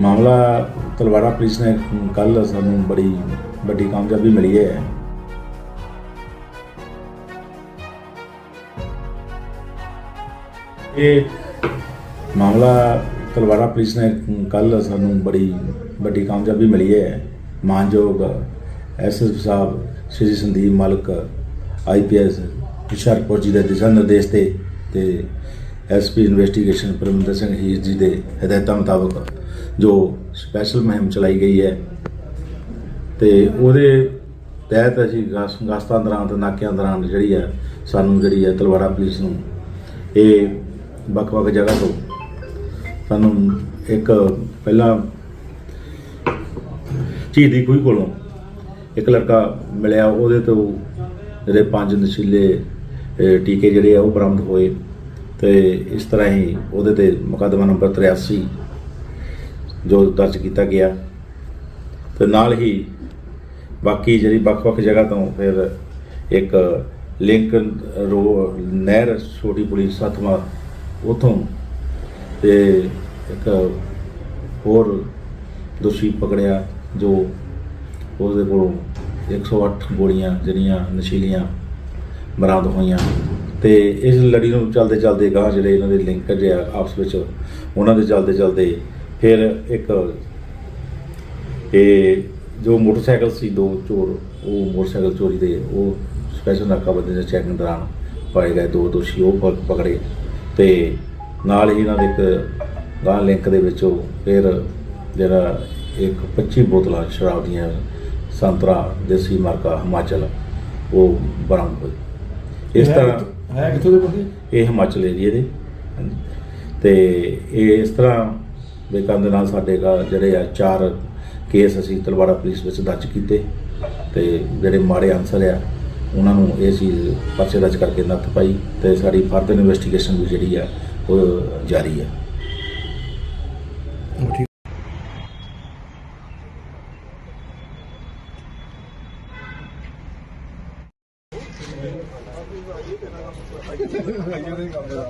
ਮਾਮਲਾ ਤਲਵਾੜਾ ਪੁਲਿਸ ਨੇ ਕੱਲ ਸਾਨੂੰ ਬੜੀ ਵੱਡੀ ਕਾਮਯਾਬੀ ਮਿਲੀ ਹੈ। ਇਹ ਮਾਮਲਾ ਤਲਵਾੜਾ ਪੁਲਿਸ ਨੇ ਕੱਲ ਸਾਨੂੰ ਬੜੀ ਵੱਡੀ ਕਾਮਯਾਬੀ ਮਿਲੀ ਹੈ। ਮਾਨਯੋਗ ਐਸਐਸ ਸਾਹਿਬ, ਸ਼੍ਰੀ ਸੰਦੀਪ ਮਲਕ ਆਈਪੀਐਸ ਹੁਸ਼ਿਆਰਪੁਰ ਜੀ ਦੇ ਦਿਸ਼ਾ ਨਿਰਦੇਸ਼ ਤੇ ਤੇ ਐਸਪੀ ਇਨਵੈਸਟੀਗੇਸ਼ਨ ਪਰਮਿੰਦਰ ਸਿੰਘ ਹੀਰ ਜੀ ਦੇ ਹਦਾਇਤਾਂ ਮੁਤਾਬਕ ਜੋ ਸਪੈਸ਼ਲ ਮੁਹਿੰਮ ਚਲਾਈ ਗਈ ਹੈ ਤੇ ਉਹਦੇ ਤਹਿਤ ਅਸੀਂ ਗਸ- ਗਸਤਾਂ ਦੌਰਾਨ ਤੇ ਨਾਕਿਆਂ ਦੌਰਾਨ ਜਿਹੜੀ ਹੈ, ਸਾਨੂੰ ਜਿਹੜੀ ਹੈ ਤਲਵਾੜਾ ਪੁਲਿਸ ਨੂੰ ਇਹ ਵੱਖ-ਵੱਖ ਜਗ੍ਹਾ ਤੋਂ ਸਾਨੂੰ ਇੱਕ ਪਹਿਲਾਂ ਝੀਲ ਦੀ ਕੋਲੋਂ ਇੱਕ ਲੜਕਾ ਮਿਲਿਆ, ਉਹਦੇ ਤੋਂ ਜਿਹੜੇ ਪੰਜ ਨਸ਼ੀਲੇ ਟੀਕੇ ਜਿਹੜੇ ਆ ਉਹ ਬਰਾਮਦ ਹੋਏ। ਤੇ ਇਸ ਤਰ੍ਹਾਂ ਹੀ ਉਹਦੇ ਤੇ ਮੁਕੱਦਮਾ ਨੰਬਰ 83 ਜੋ ਦਰਜ ਕੀਤਾ ਗਿਆ। ਤੇ ਨਾਲ ਹੀ ਬਾਕੀ ਜਿਹੜੀ ਵੱਖ-ਵੱਖ ਜਗ੍ਹਾ ਤੋਂ ਫਿਰ ਇੱਕ ਲਿੰਕ ਰੋ ਨਹਿਰ ਛੋਟੀ ਪੁਲਿਸ ਸਤਮਾ ਉਥੋਂ ਤੇ ਇੱਕ ਹੋਰ ਦੋਸ਼ੀ ਪਕੜਿਆ ਜੋ ਉਹਦੇ ਕੋਲੋਂ 108 ਗੋਲੀਆਂ ਜਿਹੜੀਆਂ ਨਸ਼ੀਲੀਆਂ ਬਰਾਮਦ ਹੋਈਆਂ। ਤੇ ਇਸ ਲੜੀ ਨੂੰ ਚੱਲਦੇ ਚੱਲਦੇ ਗਾਂ ਜਿਹੜੇ ਇਹਨਾਂ ਦੇ ਲਿੰਕ ਜਿਹੜੇ ਆ ਆਪਸ ਵਿੱਚ ਉਹਨਾਂ ਦੇ ਚੱਲਦੇ ਚੱਲਦੇ ਫਿਰ ਇੱਕ ਇਹ ਜੋ ਮੋਟਰਸਾਈਕਲ ਸੀ ਦੋ ਚੋਰ ਉਹ ਮੋਟਰਸਾਈਕਲ ਚੋਰੀ ਦੇ ਉਹ ਸਪੈਸ਼ਲ ਨਾਕਾਬੰਦੀ ਦੇ ਚੈਕਿੰਗ ਦੌਰਾਨ ਪਾਏ ਗਏ ਦੋ ਦੋਸ਼ੀ ਉਹ ਪਕੜੇ ਤੇ ਨਾਲ ਹੀ ਇਹਨਾਂ ਦੇ ਇੱਕ ਗਾਂ ਲਿੰਕ ਦੇ ਵਿੱਚੋਂ ਫਿਰ ਜਿਹੜਾ ਇੱਕ 25 ਬੋਤਲਾਂ ਸ਼ਰਾਬ ਦੀਆਂ ਸੰਤਰਾ ਦੇਸੀ ਮਾਰਕਾ ਹਿਮਾਚਲ ਉਹ ਬਰਾਮਦ ਹੋਈ। ਇਸ ਤਰ੍ਹਾਂ ਹੈ ਕਿੱਥੋਂ ਦੇ ਬੰਦੇ ਇਹ ਹਿਮਾਚਲ ਏਰੀਏ ਦੇ ਹਾਂਜੀ। ਤੇ ਇਹ ਇਸ ਤਰ੍ਹਾਂ ਦੇ ਕੰਮ ਦੇ ਨਾਲ ਸਾਡੇ ਦਾ ਜਿਹੜੇ ਆ ਚਾਰ ਕੇਸ ਅਸੀਂ ਤਲਵਾੜਾ ਪੁਲਿਸ ਵਿੱਚ ਦਰਜ ਕੀਤੇ ਤੇ ਜਿਹੜੇ ਮਾੜੇ ਅਨਸਰ ਆ ਉਹਨਾਂ ਨੂੰ ਇਹ ਚੀਜ਼ ਪਰਚੇ ਦਰਜ ਕਰਕੇ ਨੱਥ ਪਾਈ ਤੇ ਸਾਡੀ ਫਰਦਰ ਇਨਵੈਸਟੀਗੇਸ਼ਨ ਵੀ ਜਿਹੜੀ ਆ ਉਹ ਜਾਰੀ ਆ ਠੀਕ ਆਈਏ ਦੇ ਕੰਮ ਦਾ।